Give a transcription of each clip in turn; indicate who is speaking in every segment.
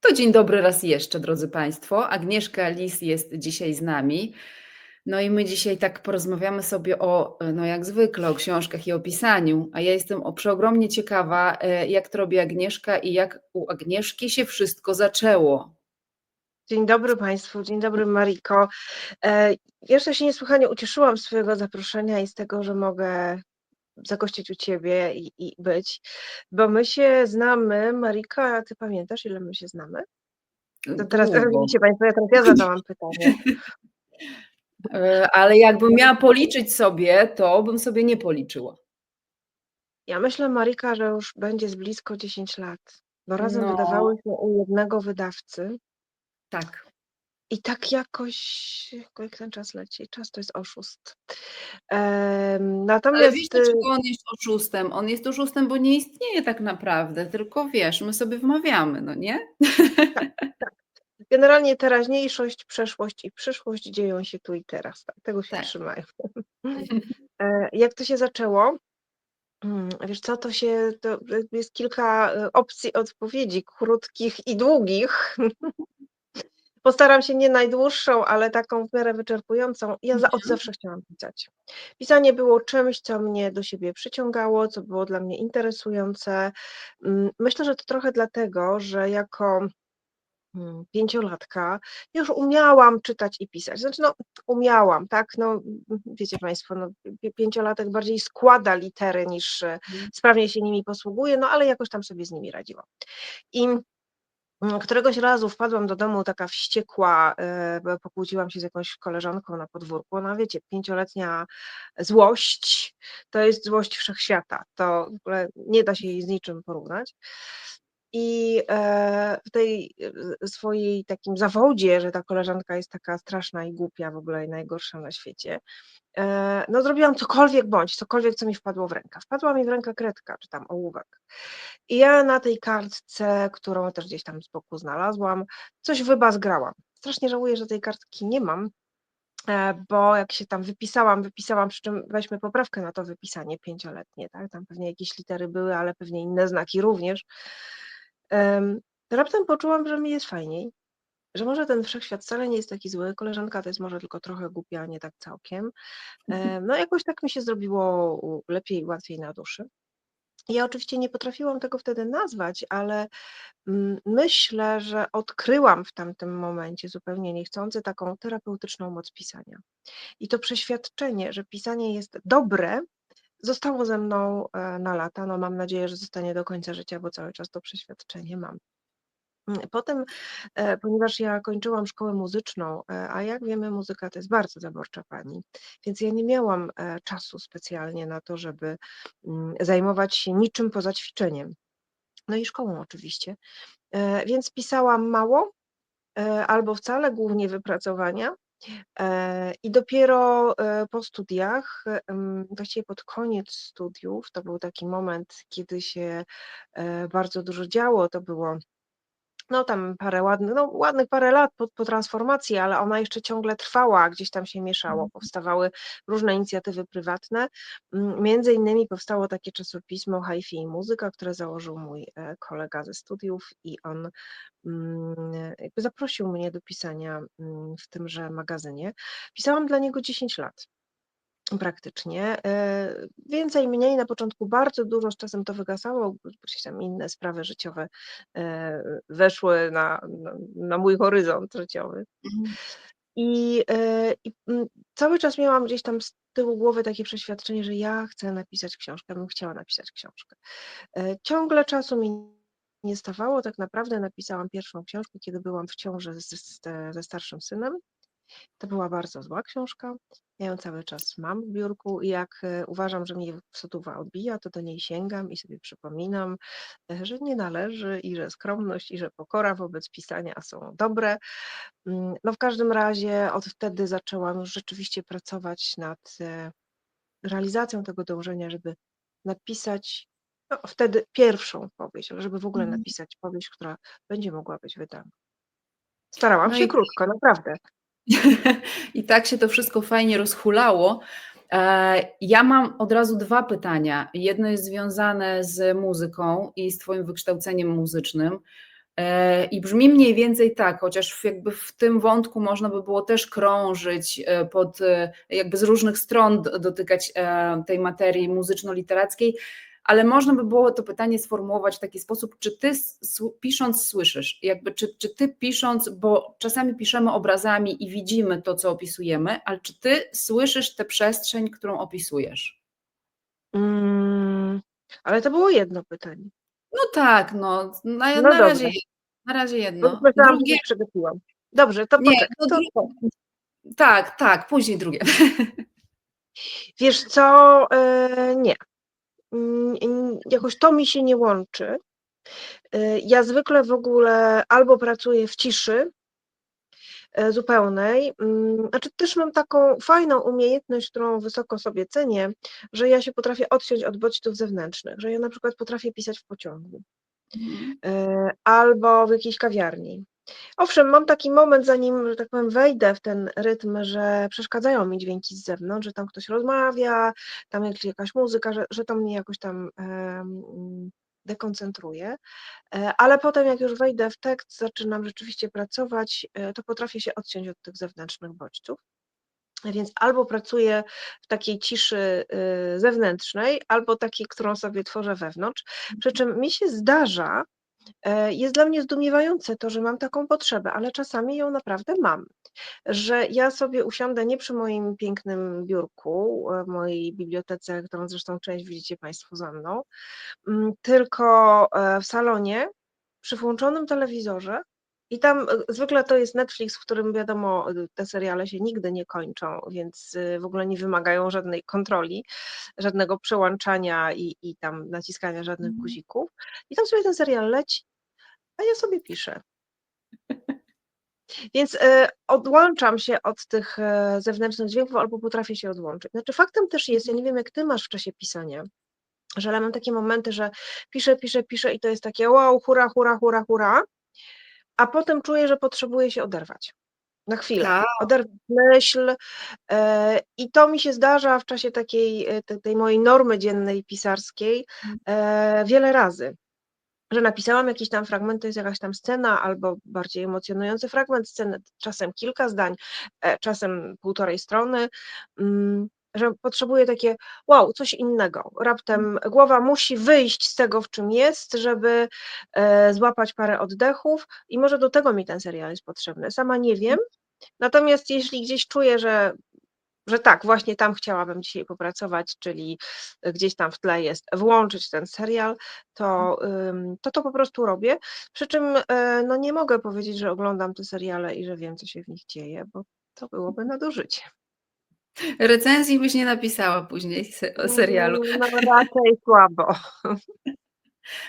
Speaker 1: To dzień dobry raz jeszcze, drodzy Państwo. Agnieszka Lis jest dzisiaj z nami. No i my dzisiaj tak porozmawiamy sobie o, no jak zwykle, o książkach i o pisaniu. A ja jestem przeogromnie ciekawa, e, jak to robi Agnieszka i jak u Agnieszki się wszystko zaczęło.
Speaker 2: Dzień dobry Państwu, dzień dobry Mariko. E, Jeszcze się niesłychanie ucieszyłam z Twojego zaproszenia i z tego, że mogę zagościć u Ciebie i, i być, bo my się znamy. Marika, Ty pamiętasz, ile my się znamy? To teraz
Speaker 1: Długo.
Speaker 2: widzicie Państwo, ja teraz ja zadałam pytanie.
Speaker 1: E, Ale jakbym miała policzyć sobie, to bym sobie nie policzyła.
Speaker 2: Ja myślę, Marika, że już będzie z blisko 10 lat, bo razem
Speaker 1: No.
Speaker 2: wydawałyśmy u jednego wydawcy
Speaker 1: Tak.
Speaker 2: I tak jakoś, jak ten czas leci, czas to jest oszust.
Speaker 1: Ale
Speaker 2: Natomiast
Speaker 1: wiesz,
Speaker 2: y,
Speaker 1: dlaczego on jest oszustem? On jest oszustem, bo nie istnieje tak naprawdę, tylko wiesz, my sobie wmawiamy, no nie?
Speaker 2: Generalnie teraźniejszość, przeszłość i przyszłość dzieją się tu i teraz. Tak, tego się
Speaker 1: Tak.
Speaker 2: trzymaj. E, Jak to się zaczęło? Mm, Wiesz co, to się, to jest kilka e, opcji odpowiedzi, krótkich i długich. Postaram się nie najdłuższą, ale taką w miarę wyczerpującą. Ja za, od
Speaker 1: Mhm.
Speaker 2: zawsze chciałam pisać. Pisanie było czymś, co mnie do siebie przyciągało, co było dla mnie interesujące. Mm, Myślę, że to trochę dlatego, że jako mm, pięciolatka już umiałam czytać i pisać. Znaczy, no, umiałam, tak? No, m, wiecie Państwo, no, pi- pięciolatek bardziej składa litery niż e,
Speaker 1: Mhm.
Speaker 2: sprawnie się nimi posługuje, no ale jakoś tam sobie z nimi radziłam. I mm, któregoś razu wpadłam do domu taka wściekła, e, pokłóciłam się z jakąś koleżanką na podwórku. No wiecie, pięcioletnia złość to jest złość wszechświata. To w ogóle nie da się jej z niczym porównać. I e, w tej e, swojej takim zawodzie, że ta koleżanka jest taka straszna i głupia w ogóle i najgorsza na świecie, e, no zrobiłam cokolwiek bądź, cokolwiek, co mi wpadło w rękę. Wpadła mi w rękę kredka, czy tam ołówek. I ja na tej kartce, którą też gdzieś tam z boku znalazłam, coś wybazgrałam. Strasznie żałuję, że tej kartki nie mam, bo jak się tam wypisałam, wypisałam, przy czym weźmy poprawkę na to wypisanie pięcioletnie, tak? Tam pewnie jakieś litery były, ale pewnie inne znaki również. Raptem poczułam, że mi jest fajniej, że może ten wszechświat wcale nie jest taki zły, koleżanka to jest może tylko trochę głupia, nie tak całkiem. Em, No jakoś tak mi się zrobiło lepiej łatwiej na duszy. Ja oczywiście nie potrafiłam tego wtedy nazwać, ale mm, myślę, że odkryłam w tamtym momencie zupełnie niechcący taką terapeutyczną moc pisania. I to przeświadczenie, że pisanie jest dobre, zostało ze mną e, na lata. No mam nadzieję, że zostanie do końca życia, bo cały czas to przeświadczenie mam. Mm, Potem, e, ponieważ ja kończyłam szkołę muzyczną, e, a jak wiemy, muzyka to jest bardzo zaborcza pani, więc ja nie miałam czasu specjalnie na to, żeby mm, zajmować się niczym poza ćwiczeniem. No i szkołą oczywiście. Więc pisałam mało albo wcale, głównie wypracowania. E, I dopiero e, po studiach, właściwie pod koniec studiów, to był taki moment, kiedy się e, bardzo dużo działo. To było no tam parę ładnych, no ładnych parę lat po, po transformacji, ale ona jeszcze ciągle trwała, gdzieś tam się mieszało,
Speaker 1: Mhm.
Speaker 2: powstawały różne inicjatywy prywatne. Mm, Między innymi powstało takie czasopismo Hi-Fi i Muzyka, które założył mój e, kolega ze studiów i on mm, jakby zaprosił mnie do pisania mm, w tymże magazynie. Pisałam dla niego 10 lat. Praktycznie. E, Więcej, mniej, na początku bardzo dużo, z czasem to wygasało, bo gdzieś tam inne sprawy życiowe e, weszły na, na, na mój horyzont życiowy.
Speaker 1: Mhm.
Speaker 2: I, e, i mm, cały czas miałam gdzieś tam z tyłu głowy takie przeświadczenie, że ja chcę napisać książkę, bym chciała napisać książkę. Ciągle czasu mi nie stawało, tak naprawdę napisałam pierwszą książkę, kiedy byłam w ciąży ze, ze starszym synem. To była bardzo zła książka. Ja ją cały czas mam w biurku i jak e, uważam, że mnie sotuwa odbija, to do niej sięgam i sobie przypominam, e, że nie należy i że skromność i że pokora wobec pisania są dobre. Mm, No w każdym razie od wtedy zaczęłam już rzeczywiście pracować nad e, realizacją tego dążenia, żeby napisać no, wtedy pierwszą powieść, ale żeby w ogóle
Speaker 1: Mhm.
Speaker 2: napisać powieść, która będzie mogła być wydana. Starałam
Speaker 1: No
Speaker 2: się
Speaker 1: i
Speaker 2: krótko, naprawdę.
Speaker 1: I tak się to wszystko fajnie rozhulało. E, Ja mam od razu dwa pytania. Jedno jest związane z muzyką i z Twoim wykształceniem muzycznym. E, I brzmi mniej więcej tak, chociaż jakby w tym wątku można by było też krążyć e, pod, jakby z różnych stron dotykać tej materii muzyczno-literackiej, ale można by było to pytanie sformułować w taki sposób, czy ty pisząc słyszysz, jakby czy, czy ty pisząc, bo czasami piszemy obrazami i widzimy to, co opisujemy, ale czy ty słyszysz tę przestrzeń, którą opisujesz?
Speaker 2: Mm, ale to było jedno pytanie.
Speaker 1: No tak, no, na,
Speaker 2: No
Speaker 1: na razie, na razie jedno.
Speaker 2: że
Speaker 1: Drugie,
Speaker 2: przegapiłam. Dobrze, to
Speaker 1: nie,
Speaker 2: poczekaj.
Speaker 1: to
Speaker 2: To,
Speaker 1: drugie, tak, tak, później drugie.
Speaker 2: wiesz co, e, nie. Jakoś to mi się nie łączy. E, Ja zwykle w ogóle albo pracuję w ciszy e, zupełnej, mm, znaczy też mam taką fajną umiejętność, którą wysoko sobie cenię, że ja się potrafię odciąć od bodźców zewnętrznych, że ja na przykład potrafię pisać w pociągu.
Speaker 1: Mhm.
Speaker 2: E, albo w jakiejś kawiarni. Owszem, mam taki moment, zanim, że tak powiem, wejdę w ten rytm, że przeszkadzają mi dźwięki z zewnątrz, że tam ktoś rozmawia, tam jest jakaś muzyka, że, że to mnie jakoś tam dekoncentruje. E, Ale potem, jak już wejdę w tekst, zaczynam rzeczywiście pracować, e, to potrafię się odciąć od tych zewnętrznych bodźców. Więc albo pracuję w takiej ciszy y, zewnętrznej, albo takiej, którą sobie tworzę wewnątrz. Przy czym mi się zdarza, jest dla mnie zdumiewające to, że mam taką potrzebę, ale czasami ją naprawdę mam. Że ja sobie usiądę nie przy moim pięknym biurku, e, mojej bibliotece, którą zresztą część widzicie Państwo za mną, tylko e, w salonie przy włączonym telewizorze i tam e, zwykle to jest Netflix, w którym wiadomo, y, te seriale się nigdy nie kończą, więc y, w ogóle nie wymagają żadnej kontroli, żadnego przełączania i, i tam naciskania żadnych
Speaker 1: Mhm.
Speaker 2: guzików. I tam sobie ten serial leci, a ja sobie piszę. Więc e, odłączam się od tych e, zewnętrznych dźwięków albo potrafię się odłączyć. Znaczy faktem też jest, ja nie wiem jak ty masz w czasie pisania, że ale mam takie momenty, że piszę, piszę, piszę i to jest takie wow, hura, hura, hura, hura, a potem czuję, że potrzebuję się oderwać. Na chwilę.
Speaker 1: Tak.
Speaker 2: Oderwać myśl. e, I to mi się zdarza w czasie takiej e, te- tej mojej normy dziennej pisarskiej e, wiele razy. Że napisałam jakiś tam fragment, to jest jakaś tam scena, albo bardziej emocjonujący fragment sceny, czasem kilka zdań, czasem półtorej strony, mm, że potrzebuję takie wow, coś innego. Raptem głowa musi wyjść z tego, w czym jest, żeby e, złapać parę oddechów i może do tego mi ten serial jest potrzebny. Sama nie wiem, natomiast jeśli gdzieś czuję, że że tak, właśnie tam chciałabym dzisiaj popracować, czyli gdzieś tam w tle jest włączyć ten serial, to ym, to, to po prostu robię. Przy czym e, no nie mogę powiedzieć, że oglądam te seriale i że wiem, co się w nich dzieje, bo to byłoby nadużycie.
Speaker 1: Recenzji byś nie napisała później se- o serialu.
Speaker 2: Mm, No raczej słabo.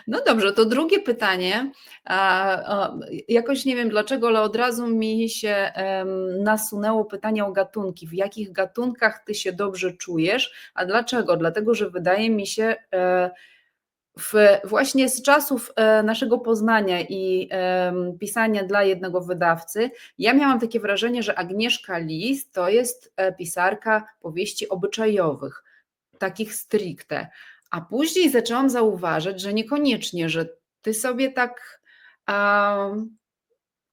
Speaker 1: No dobrze, to drugie pytanie. A, a, jakoś nie wiem dlaczego, ale od razu mi się em, nasunęło pytanie o gatunki. W jakich gatunkach ty się dobrze czujesz? A dlaczego? Dlatego, że wydaje mi się, e, w, właśnie z czasów e, naszego poznania i pisania dla jednego wydawcy, ja miałam takie wrażenie, że Agnieszka Lis to jest e, pisarka powieści obyczajowych, takich stricte. A później zaczęłam zauważać, że niekoniecznie, że ty sobie tak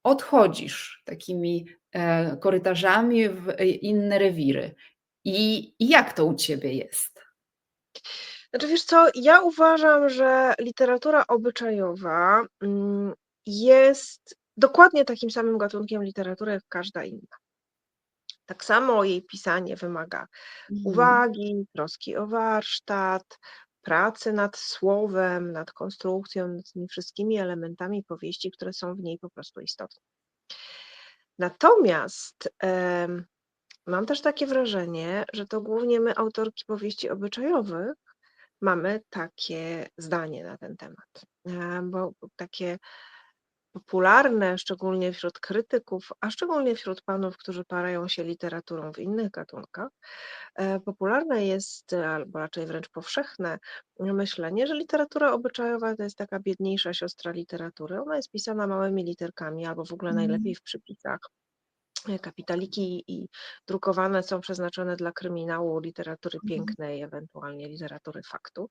Speaker 1: odchodzisz takimi e, korytarzami w e, inne rewiry. I, I jak to u ciebie jest?
Speaker 2: Znaczy wiesz co, ja uważam, że literatura obyczajowa mm, jest dokładnie takim samym gatunkiem literatury jak każda inna. Tak samo jej pisanie wymaga
Speaker 1: Mhm.
Speaker 2: uwagi, troski o warsztat, pracy nad słowem, nad konstrukcją, nad tymi wszystkimi elementami powieści, które są w niej po prostu istotne. Natomiast em, mam też takie wrażenie, że to głównie my, autorki powieści obyczajowych, mamy takie zdanie na ten temat. E, Bo takie popularne, szczególnie wśród krytyków, a szczególnie wśród panów, którzy parają się literaturą w innych gatunkach, e, popularne jest, e, albo raczej wręcz powszechne myślenie, że literatura obyczajowa to jest taka biedniejsza siostra literatury. Ona jest pisana małymi literkami, albo w ogóle
Speaker 1: Mhm.
Speaker 2: najlepiej w przypisach. Kapitaliki i drukowane są przeznaczone dla kryminału, literatury
Speaker 1: Mhm.
Speaker 2: pięknej, ewentualnie literatury faktu.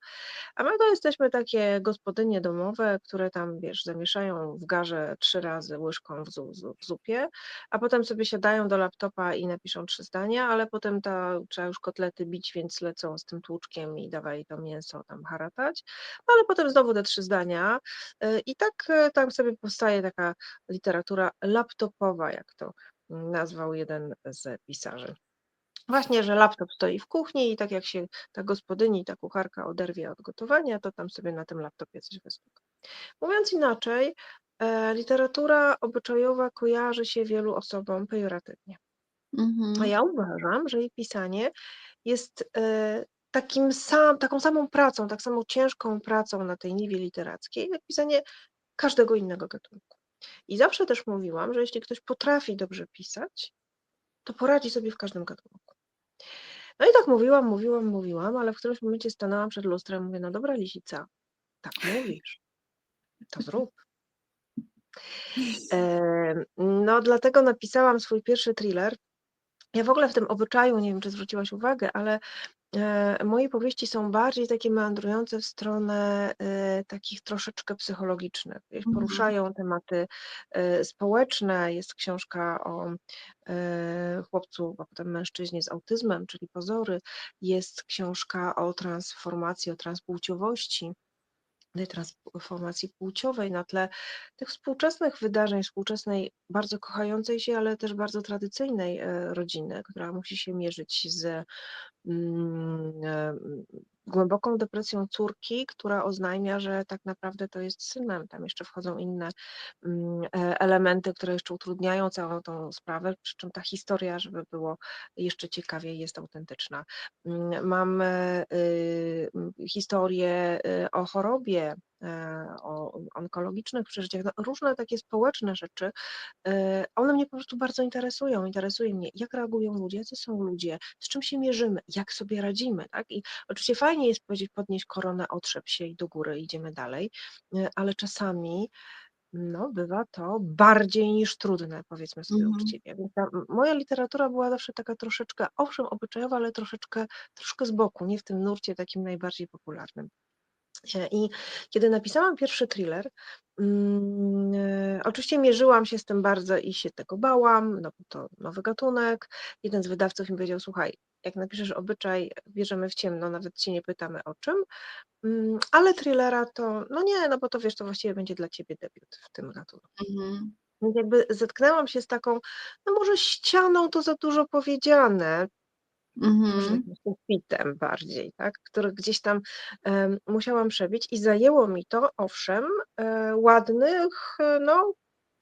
Speaker 2: A my to jesteśmy takie gospodynie domowe, które tam, wiesz, zamieszają w garze 3 razy łyżką w zu w zupie, a potem sobie siadają do laptopa i napiszą 3 zdania, ale potem ta trzeba już kotlety bić, więc lecą z tym tłuczkiem i dawaj to mięso tam haratać, no ale potem znowu te 3 zdania, y, i tak, y, tam sobie powstaje taka literatura laptopowa, jak to nazwał jeden z pisarzy. Właśnie, że laptop stoi w kuchni i tak jak się ta gospodyni, ta kucharka oderwie od gotowania, to tam sobie na tym laptopie coś wystuka. Mówiąc inaczej, e, literatura obyczajowa kojarzy się wielu osobom pejoratywnie. A
Speaker 1: Mhm.
Speaker 2: ja uważam, że jej pisanie jest, e, takim sam taką samą pracą, tak samo ciężką pracą na tej niwie literackiej, jak pisanie każdego innego gatunku. I zawsze też mówiłam, że jeśli ktoś potrafi dobrze pisać, to poradzi sobie w każdym gatunku. No i tak mówiłam, mówiłam, mówiłam, ale w którymś momencie stanęłam przed lustrem i mówię: „No dobra Lisica, tak mówisz, to zrób”. No dlatego napisałam swój pierwszy thriller. Ja w ogóle w tym obyczaju, nie wiem, czy zwróciłaś uwagę, ale, e, moje powieści są bardziej takie meandrujące w stronę, e, takich troszeczkę psychologicznych.
Speaker 1: Mhm.
Speaker 2: poruszają tematy, e, społeczne. Jest książka o, chłopcu, a potem mężczyźnie z autyzmem, czyli „Pozory”. Jest książka o transformacji, o transpłciowości, transformacji płciowej na tle tych współczesnych wydarzeń, współczesnej, bardzo kochającej się, ale też bardzo tradycyjnej, e, rodziny, która musi się mierzyć z, mm, e, głęboką depresją córki, która oznajmia, że tak naprawdę to jest synem. Tam jeszcze wchodzą inne, mm, e, elementy, które jeszcze utrudniają całą tą sprawę, przy czym ta historia, żeby było jeszcze ciekawiej, jest autentyczna. Mm, mam, y, mm, historię, y, o chorobie, e, o onkologicznych przeżyciach, no różne takie społeczne rzeczy. E, one mnie po prostu bardzo interesują. Interesuje mnie, jak reagują ludzie, jacy są ludzie, z czym się mierzymy, jak sobie radzimy, tak? I oczywiście fajnie jest powiedzieć: „Podnieś koronę, otrzep się i do góry, idziemy dalej”, e, ale czasami, no bywa to bardziej niż trudne, powiedzmy sobie
Speaker 1: Mhm.
Speaker 2: uczciwie. Więc moja literatura była zawsze taka troszeczkę, owszem, obyczajowa, ale troszeczkę troszkę z boku, nie w tym nurcie takim najbardziej popularnym. I kiedy napisałam pierwszy thriller, mm, e, oczywiście mierzyłam się z tym bardzo i się tego bałam, no bo to nowy gatunek. Jeden z wydawców mi powiedział: „Słuchaj, jak napiszesz obyczaj, bierzemy w ciemno, nawet cię nie pytamy o czym, mm, ale thrillera to no nie, no bo to wiesz, to właściwie będzie dla ciebie debiut w tym gatunku”.
Speaker 1: Mhm.
Speaker 2: Więc jakby zetknęłam się z taką, no może ścianą to za dużo powiedziane
Speaker 1: Mhm.
Speaker 2: sufitem bardziej, tak, który gdzieś tam, musiałam przebić i zajęło mi to, owszem, e, ładnych, no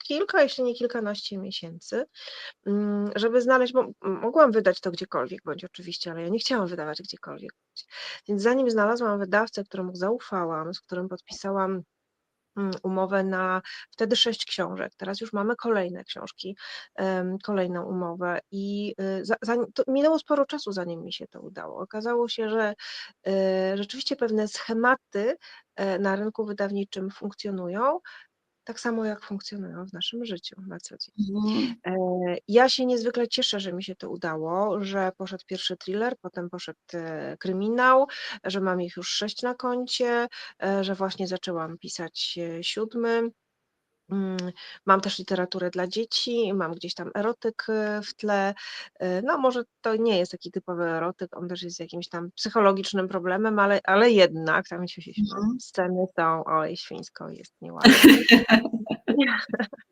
Speaker 2: kilka, jeśli nie kilkanaście miesięcy, mm, żeby znaleźć bo mogłam wydać to gdziekolwiek bądź oczywiście, ale ja nie chciałam wydawać gdziekolwiek. Więc zanim znalazłam wydawcę, któremu zaufałam, z którym podpisałam, umowę na wtedy 6 książek, teraz już mamy kolejne książki, kolejną umowę i, y, za to minęło sporo czasu, zanim mi się to udało. Okazało się, że, y, rzeczywiście pewne schematy, e, na rynku wydawniczym funkcjonują, tak samo jak funkcjonują w naszym życiu na co dzień.
Speaker 1: Mhm.
Speaker 2: E, ja się niezwykle cieszę, że mi się to udało, że poszedł pierwszy thriller, potem poszedł, e, kryminał, że mam ich już 6 na koncie, e, że właśnie zaczęłam pisać, 7. Mm, mam też literaturę dla dzieci, mam gdzieś tam erotyk, e, w tle. E, no może to nie jest taki typowy erotyk, on też jest jakimś tam psychologicznym problemem, ale ale jednak tam się no,
Speaker 1: Mhm.
Speaker 2: sceny są oj, świńsko jest nieładnie.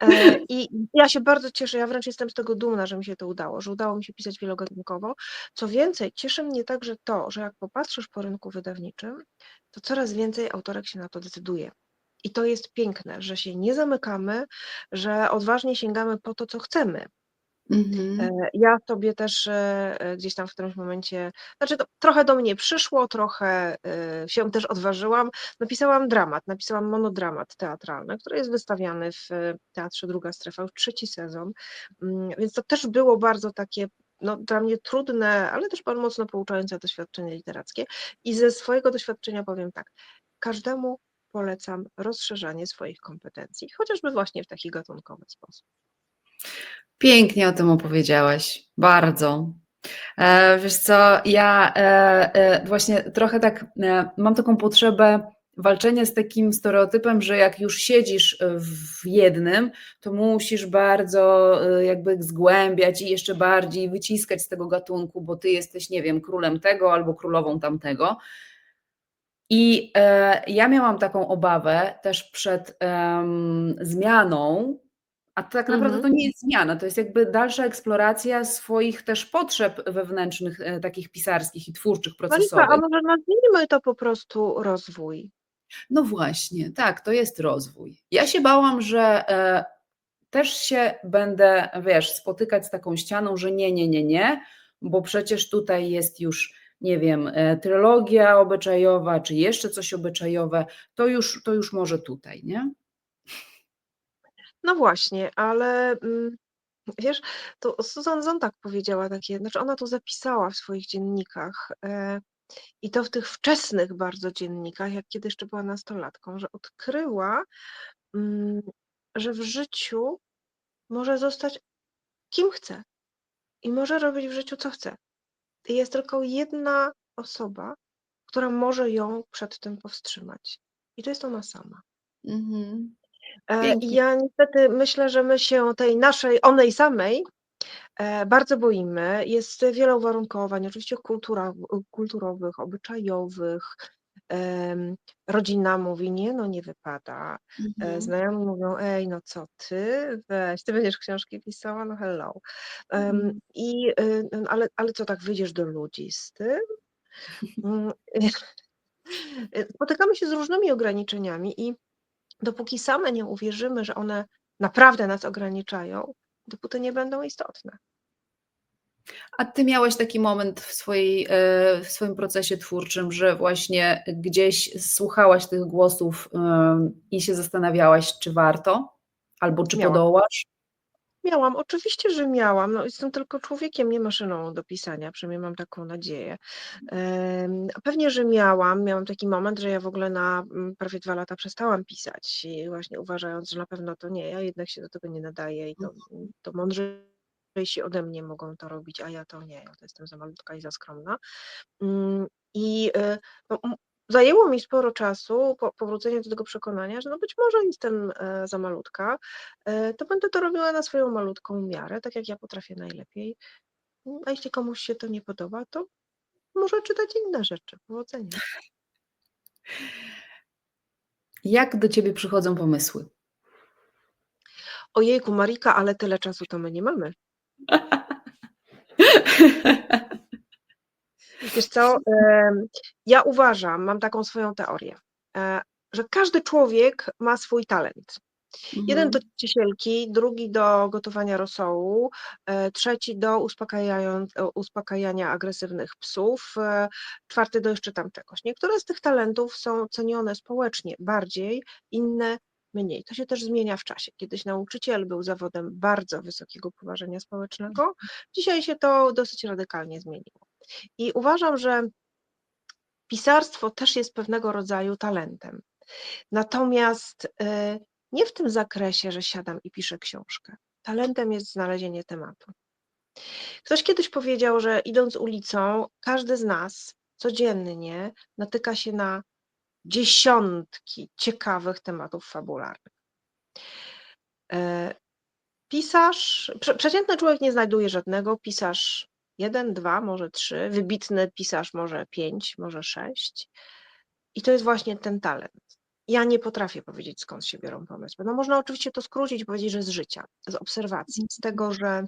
Speaker 2: E, i ja się bardzo cieszę, ja wręcz jestem z tego dumna, że mi się to udało, że udało mi się pisać wielogatunkowo. Co więcej, cieszy mnie także to, że jak popatrzysz po rynku wydawniczym, to coraz więcej autorek się na to decyduje. I to jest piękne, że się nie zamykamy, że odważnie sięgamy po to, co chcemy. E,
Speaker 1: Mhm.
Speaker 2: ja sobie też, e, e, gdzieś tam w którymś momencie znaczy to trochę do mnie przyszło, trochę, e, się też odważyłam. Napisałam dramat, napisałam monodramat teatralny, który jest wystawiany w Teatrze Druga Strefa, już 3 sezon, mm, więc to też było bardzo takie, no dla mnie trudne, ale też bardzo mocno pouczające doświadczenie literackie. I ze swojego doświadczenia powiem tak: każdemu polecam rozszerzanie swoich kompetencji, chociażby właśnie w taki gatunkowy sposób.
Speaker 1: Pięknie o tym opowiedziałaś, bardzo. E, wiesz co, ja e, e, właśnie trochę tak mam taką potrzebę walczenia z takim stereotypem, że jak już siedzisz w jednym, to musisz bardzo jakby zgłębiać i jeszcze bardziej wyciskać z tego gatunku, bo ty jesteś, nie wiem, królem tego albo królową tamtego. I e, ja miałam taką obawę też przed em, zmianą, a tak naprawdę
Speaker 2: Mhm.
Speaker 1: to nie jest zmiana, to jest jakby dalsza eksploracja swoich też potrzeb wewnętrznych, e, takich pisarskich i twórczych,
Speaker 2: Monika, a
Speaker 1: procesowych.
Speaker 2: może nazwijmy to po prostu rozwój?
Speaker 1: No właśnie, tak, to jest rozwój. Ja się bałam, że e, też się będę, wiesz, spotykać z taką ścianą, że nie, nie, nie, nie, bo przecież tutaj jest już, nie wiem, e, trylogia obyczajowa, czy jeszcze coś obyczajowe, to już, to już może tutaj, nie?
Speaker 2: No właśnie, ale mm, wiesz, to Susan Sontag powiedziała takie, znaczy ona to zapisała w swoich dziennikach e, i to w tych wczesnych bardzo dziennikach, jak kiedy jeszcze była nastolatką, że odkryła, mm, że w życiu może zostać kim chce i może robić w życiu co chce. Jest tylko jedna osoba, która może ją przed tym powstrzymać. I to jest ona sama.
Speaker 1: Mhm.
Speaker 2: E, I ja niestety myślę, że my się tej naszej, onej samej e, bardzo boimy. Jest wiele uwarunkowań, oczywiście kultura, kulturowych, obyczajowych. Rodzina mówi, nie, no nie wypada. E,
Speaker 1: Mhm.
Speaker 2: Znajomi mówią, ej, no co ty, weź, ty będziesz książki pisała, no hello. Em,
Speaker 1: Mhm.
Speaker 2: I, y, ale, ale co, tak wyjdziesz do ludzi z tym? Mm, Spotykamy się z różnymi ograniczeniami i dopóki same nie uwierzymy, że one naprawdę nas ograniczają, dopóty nie będą istotne.
Speaker 1: A ty miałeś taki moment w, swojej, e, w swoim procesie twórczym, że właśnie gdzieś słuchałaś tych głosów em, i się zastanawiałaś, czy warto, albo czy
Speaker 2: Miałam.
Speaker 1: podołasz?
Speaker 2: Miałam, oczywiście, że miałam. No, jestem tylko człowiekiem, nie maszyną do pisania, przynajmniej mam taką nadzieję. Pewnie, że miałam. Miałam taki moment, że ja w ogóle na mm, prawie dwa lata przestałam pisać, i właśnie uważając, że na pewno to nie, ja jednak się do tego nie nadaję i to, to mądrzejsi ode mnie mogą to robić, a ja to nie, ja to jestem za malutka i za skromna. Mm, I y, no, zajęło mi sporo czasu po, powrócenie do tego przekonania, że no być może jestem e, za malutka, e, to będę to robiła na swoją malutką miarę, tak jak ja potrafię najlepiej. Mm, A jeśli komuś się to nie podoba, to może czytać inne rzeczy. Powodzenia.
Speaker 1: Jak do ciebie przychodzą pomysły?
Speaker 2: Ojejku, Marika, ale tyle czasu to my nie mamy. Wiesz co, ja uważam, mam taką swoją teorię, e, że każdy człowiek ma swój talent. Jeden do
Speaker 1: Mhm.
Speaker 2: ciesielki, drugi do gotowania rosołu, e, trzeci do e, uspokajania agresywnych psów, czwarty do jeszcze tamtegoś. Niektóre z tych talentów są cenione społecznie bardziej, inne mniej. To się też zmienia w czasie. Kiedyś nauczyciel był zawodem bardzo wysokiego poważenia społecznego, dzisiaj się to dosyć radykalnie zmieniło. I uważam, że pisarstwo też jest pewnego rodzaju talentem. Natomiast e, nie w tym zakresie, że siadam i piszę książkę. Talentem jest znalezienie tematu. Ktoś kiedyś powiedział, że idąc ulicą, każdy z nas codziennie natyka się na dziesiątki ciekawych tematów fabularnych. E, Pisarz, prze- przeciętny człowiek nie znajduje żadnego, pisarz jeden, dwa, może trzy, wybitny pisarz może pięć, może sześć. I to jest właśnie ten talent. Ja nie potrafię powiedzieć, skąd się biorą pomysły. No można oczywiście to skrócić powiedzieć, że z życia, z obserwacji, z tego, że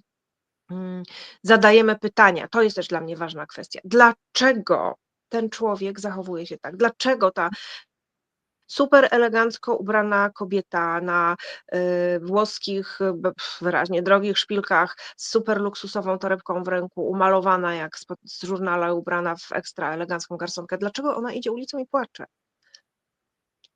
Speaker 2: mm, zadajemy pytania. To jest też dla mnie ważna kwestia. Dlaczego ten człowiek zachowuje się tak? Dlaczego ta super elegancko ubrana kobieta na y, włoskich, y, wyraźnie drogich szpilkach, z super luksusową torebką w ręku, umalowana jak spod, z żurnala, ubrana w ekstra elegancką garsonkę. Dlaczego ona idzie ulicą i płacze?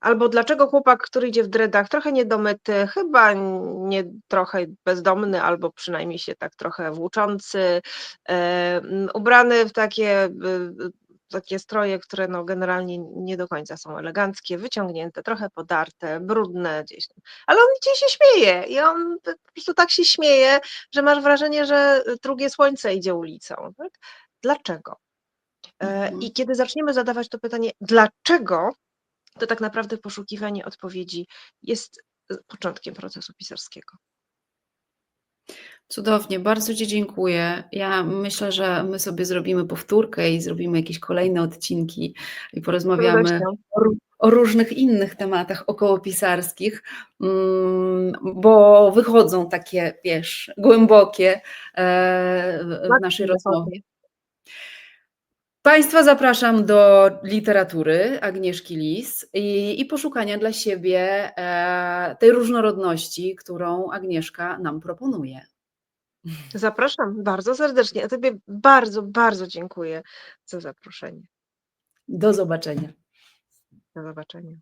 Speaker 2: Albo dlaczego chłopak, który idzie w dreadach, trochę niedomyty, chyba nie trochę bezdomny, albo przynajmniej się tak trochę włóczący, ubrany w takie y, takie stroje, które no generalnie nie do końca są eleganckie, wyciągnięte, trochę podarte, brudne gdzieś. Ale on gdzieś się śmieje i on po prostu tak się śmieje, że masz wrażenie, że drugie słońce idzie ulicą. Tak? Dlaczego? E,
Speaker 1: Mhm.
Speaker 2: I kiedy zaczniemy zadawać to pytanie, dlaczego, to tak naprawdę poszukiwanie odpowiedzi jest e, początkiem procesu pisarskiego.
Speaker 1: Cudownie, bardzo Ci dziękuję. Ja myślę, że my sobie zrobimy powtórkę i zrobimy jakieś kolejne odcinki i porozmawiamy o, ró- o różnych innych tematach okołopisarskich, mm, bo wychodzą takie, wiesz, głębokie e, w- w naszej rozmowie. Państwa zapraszam do literatury Agnieszki Lis i, i poszukania dla siebie e, tej różnorodności, którą Agnieszka nam proponuje.
Speaker 2: Zapraszam bardzo serdecznie. A Tobie bardzo, bardzo dziękuję za zaproszenie.
Speaker 1: Do zobaczenia.
Speaker 2: Do zobaczenia.